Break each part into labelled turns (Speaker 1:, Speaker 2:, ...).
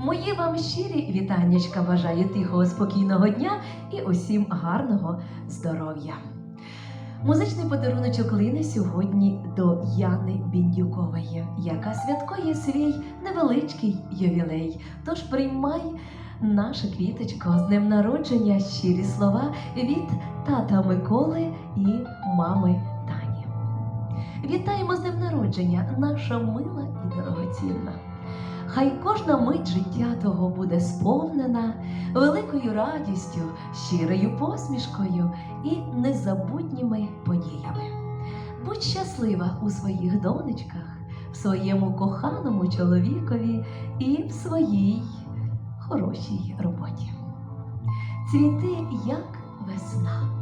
Speaker 1: Мої вам щирі вітаннячка бажаю тихого, спокійного дня і усім гарного здоров'я. Музичний подаруночок лине сьогодні до Яни Біндюкової, яка святкує свій невеличкий ювілей. Тож приймай наше квіточко з днем народження, щирі слова від тата Миколи і мами Тані. Вітаємо з днем народження, наша мила і дорогоцінна. Хай кожна мить життя того буде сповнена великою радістю, щирою посмішкою і незабутніми подіями. Будь щаслива у своїх донечках, в своєму коханому чоловікові і в своїй хорошій роботі. Цвіти як весна,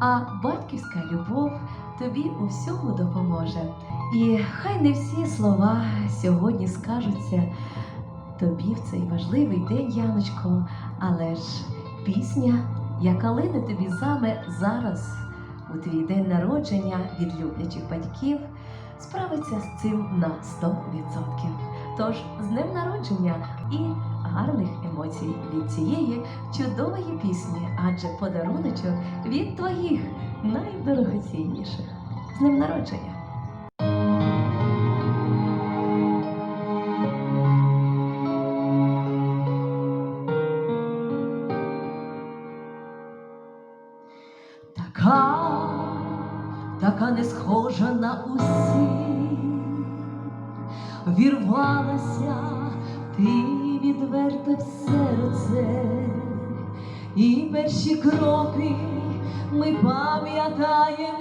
Speaker 1: а батьківська любов тобі у всьому допоможе. І хай не всі слова сьогодні скажуться тобі в цей важливий день, Яночко, але ж пісня, яка лине тобі саме зараз, у твій день народження від люблячих батьків, справиться з цим на 100%. Тож з днем народження і гарних емоцій від цієї чудової пісні, адже подаруночок від твоїх найдорогоцінніших. З днем народження! Така, така не схожа на усіх, вірвалася ти відверто в серце, і перші кроки ми пам'ятаємо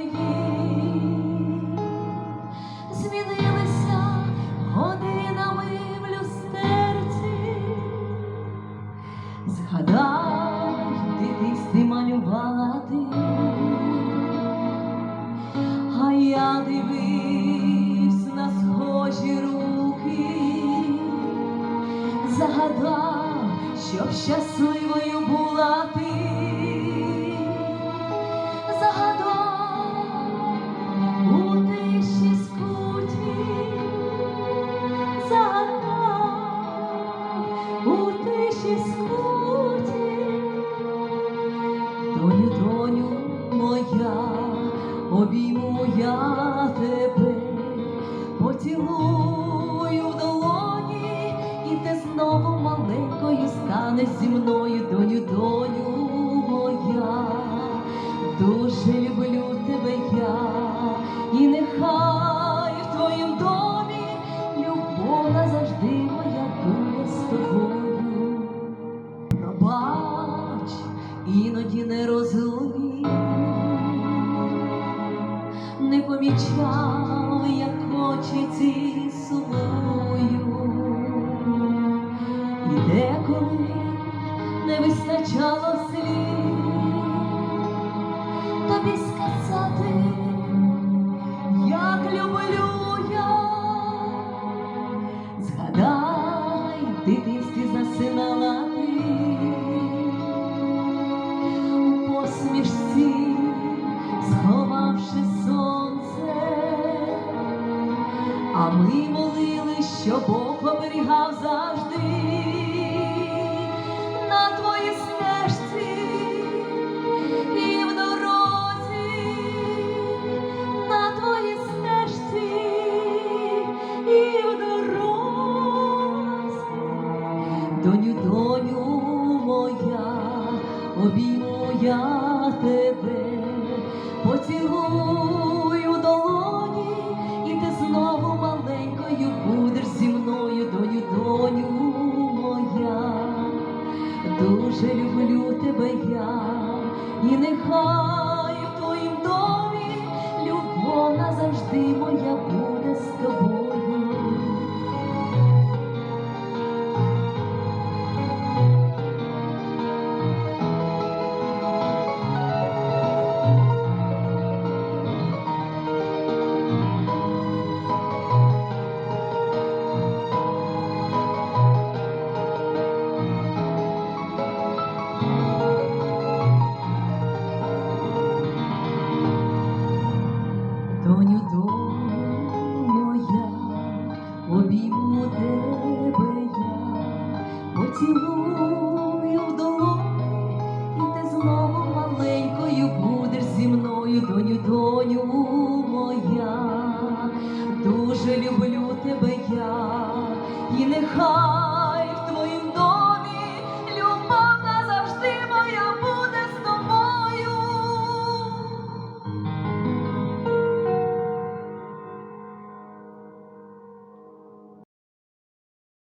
Speaker 1: загадав, щоб щасливою була ти. Загадав у тиші скуті, загадав у тиші скуті. Доню, доню моя, обійму я тебе, поцілую і ти знову маленькою станеш зі мною, доню, доню моя, дуже люблю тебе я, і нехай в твоїм домі любов назавжди моя буде з тобою. Пробач, іноді не розумів, не помічав, деколи не вистачало слів тобі сказати, як люблю я. Згадай, дитинстві засинала ти. У посмішці, сховавши сонце, а ми молили, що Бог оберігав завжди Доню, доню моя, обійму я тебе, поцілую долоні, і ти знову маленькою будеш зі мною, доню, доню моя, дуже люблю тебе я, і нехай в твоїм домі любов назавжди моя буде люблю тебе я, і нехай